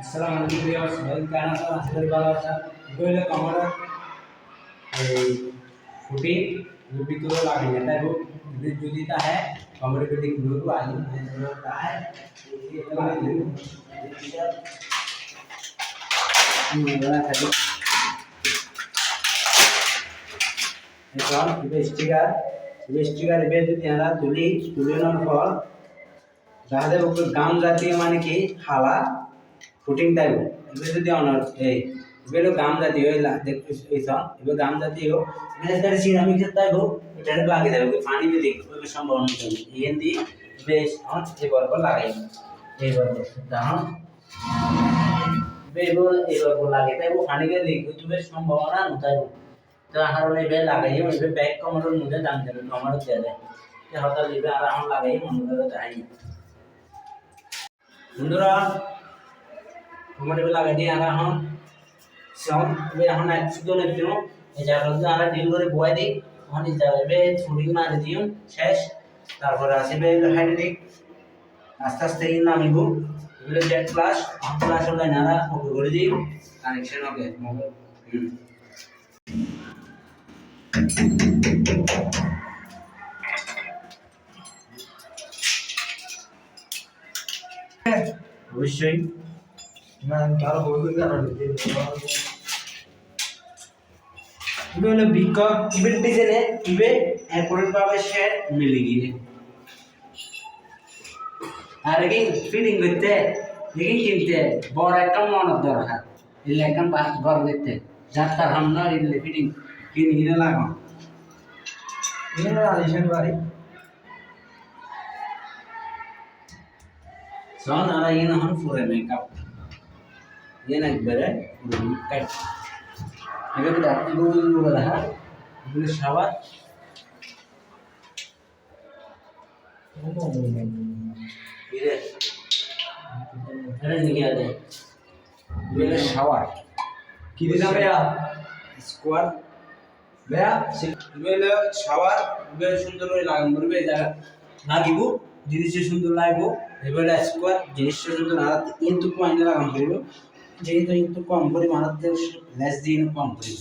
আসসালামু আলাইকুম ভিউয়ার্স ভাই কেন আছেন আশা করি ভালো আছেন বইলে আমরা এই ফুটি ভিতরে লাগাই না তাই যদি যদি তা है कमरे पे देख लो तो आलू है जो ता है ये लगा लो ये बड़ा खाली এখন এটা স্টিকার এটা স্টিকার এবার যদি আমরা তুলি তুলে নেওয়ার পর দেখা যাবে ওপরে গাম জাতীয় মানে কি হালা ফুটিং টাইপ এবার যদি অনার এই হলো গাম জাতীয়, এই লা- দেখ এই সব এবার গাম জাতীয় এটা সিরামিক টাইপ এটা লাগিয়ে দেবে ওই পানি দিয়ে দেখবে ওই সম্ভাবনা নেই এখান দিয়ে বেশ, আমার এই বরাবর লাগাই এই বরাবর দাঁড়ান এবার এই বরাবর লাগিয়ে তাই পানি দিয়ে দেখবে তুমি সম্ভাবনা নতাইব তো কারণে এবার লাগাইও এবার ব্যাগ কমানোর মধ্যে দাম দেবে দেবে হঠাৎ আমার লাগাই মনে করে যাই বন্ধুরা দিয়ে আর এখন সব এবার এখন এক শুধু একটু এই জায়গাটা আমরা ডিল করে বয়ে দিই। তখন এই জায়গায় এবার ছুটি মারি শেষ। তারপরে আসবে হাইড্রিক আস্তে আস্তে এই নামিব। এগুলো জেট প্লাস প্লাস হলে নারা ওকে করে দিই কানেকশন ওকে, মোবাইল। অবশ্যই বলতে জানো ইবে হলো বিকক ইবে ডিজাইনে ইবে এরপরে পাবে শেড মিলে গিয়ে। আর কি ফিটিং করতে দেখি কিনতে বড় একটা মনের দরকার। এলে একটা ঘর দেখতে যাত্রার হামনা এলে ফিটিং কিনে কিনে এখানে আলিশান বাড়ি। সন আর ইয়ে হন ফুরে মেকআপ না ভাইয়া স্কোয়ার ভাইয়া এগুলো শাওয়ার এগুলো সুন্দর করে লাগান করবে যা লাগিব জিনিসটা সুন্দর লাগবো এবারে স্কোয়ার জিনিসটা সুন্দর আর কিন্তু কম লাগান করিব যেহেতু কিন্তু কম করি মারাতে লেস দিয়ে কম করি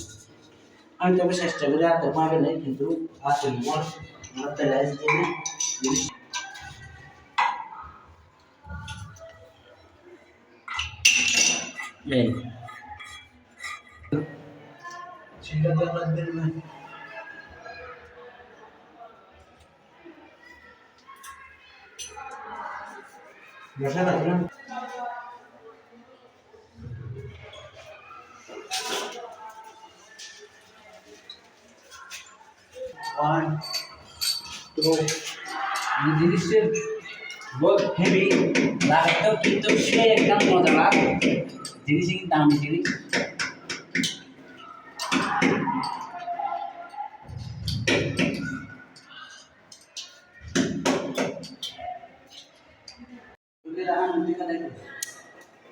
আমি তবে চেষ্টা করি আর তো পাবে না কিন্তু আছে মোর মারাতে লেস দিয়ে এই। সেটা তো আমরা না। বসা থাকবে ওয়ান এই জিনিসটা বহুত হেভি লাগতেও কিন্তু সে একদম মজা লাগ জিনিস কিন্তু দামি জিনিস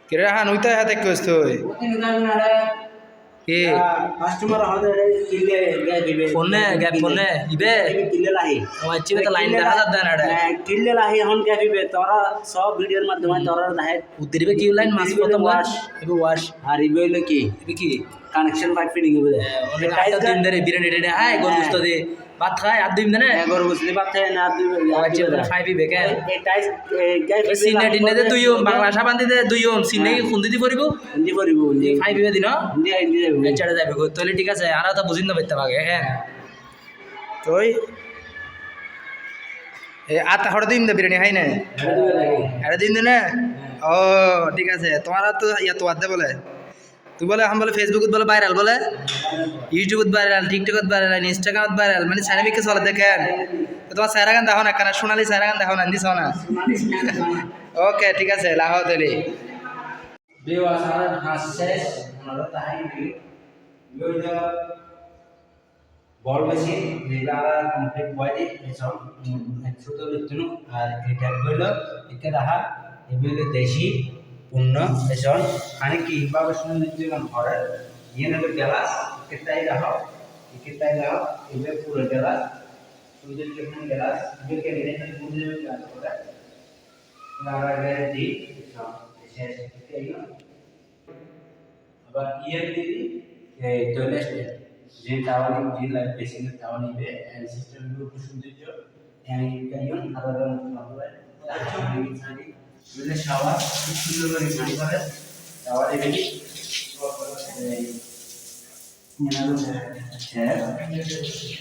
কিরে হান উইতা হাতে হলে কিলে গায় দিবে। ফোনে গ্যাপ ফোনে ইবে কিলে লাহি। আমার চিবে তো লাইন দেখা যাচ্ছে না এটা। কিলে লাহি এখন কে দিবে? তোরা সব ভিডিওর মাধ্যমে তোরা দেখায় উদ্দিরিবে কি লাইন? মাছ প্রথম ওয়াশ ইবে ওয়াশ আর ইবে কি? ইবে কি? কানেকশন পাইপ ফিটিং হবে দিন ধরে বিরিয়ানি টেডে হাই গরু গুস্ত দে ভাত খায় আর দিন দেনে এগর বুঝলি পাতে না দিবে আমার চিবে খাই পিবে কে এই টাইস গায় সিনে টিনে দে দুই ওম বাংলা সাবান দিতে দুই ওম। সিনে কি খুন্দি দি পড়িব? হিন্দি পড়িব হিন্দি খাই পিবে দিন হিন্দি হিন্দি যাবে। যাবে গো। তাহলে ঠিক আছে আর তো বুঝিন না পাইতে পাগে হ্যাঁ। তুই? এ আতা হড় দিন দে বিরিয়ানি হাই না এটা দিন দে না ও ঠিক আছে। তোমার তো ইয়া তো আদে বলে। তুই বলে আম বলে ফেসবুকত বলে ভাইরাল বলে ইউটিউবত ভাইরাল টিকটকত ভাইরাল ইনস্টাগ্রামত ভাইরাল মানে সাইনামিকে চলে, দেখেন। তো তোমার সাইরা গান দেখো না কারণ সোনালি সাইরা গান দেখো না দিছ না ওকে ঠিক আছে লাহো তাহলে বল মেশিন যেগুলা কমপ্লিট বয়দি এসব ছোট বিচ্ছুন আর এটা হইল এটা রাহা এগুলো দেশি পূর্ণ এসব মানে কি ভাবে সুন্দর জীবন ঘরে? ইয়ে নেবে গ্লাস কেটাই রাহ কেটাই রাহ এগুলো পুরো গ্লাস সুন্দর যখন গ্লাস এগুলো কে নিয়ে সুন্দর গ্লাস করে লাগাগে দি এসব শেষ থেকে এবার ইয়ের দিদি এই টয়লেট যে টাওয়ারি যে লাইফ বেসিনের টাওয়ারি বে এন্ড সিস্টেমগুলো সৌন্দর্য এন্ড তুলে শাওয়ার খুব সুন্দর করে ঘুরি করে শাওয়ারে রেখে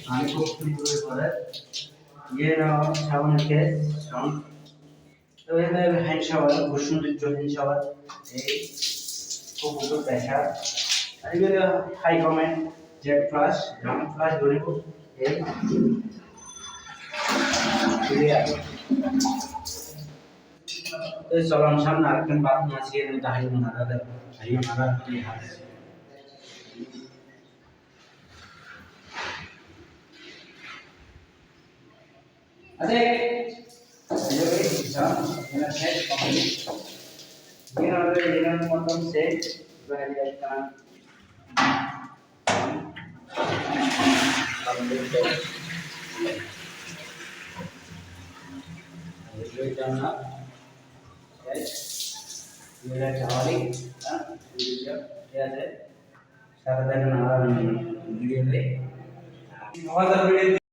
আমি খুব সুন্দর করে ইয়ে নেওয়া সাবানের খুব সুন্দর হ্যান্ড শাওয়ার খুব সুন্দর দেখা। আর এগুলো high comment jet flush round flush ধরে এই এই চলাম সামনে আরেকজন বাথরুম আছে এর মধ্যে হাই মানা, দাদা। হাই মানা আচ্ছা ये एग्जाम मेरा सेट कंप्लीट ये हमारे लेना मतलब से वैल्यू का कंप्लीट है వీడ చావాలి సరదాగా నారాయణ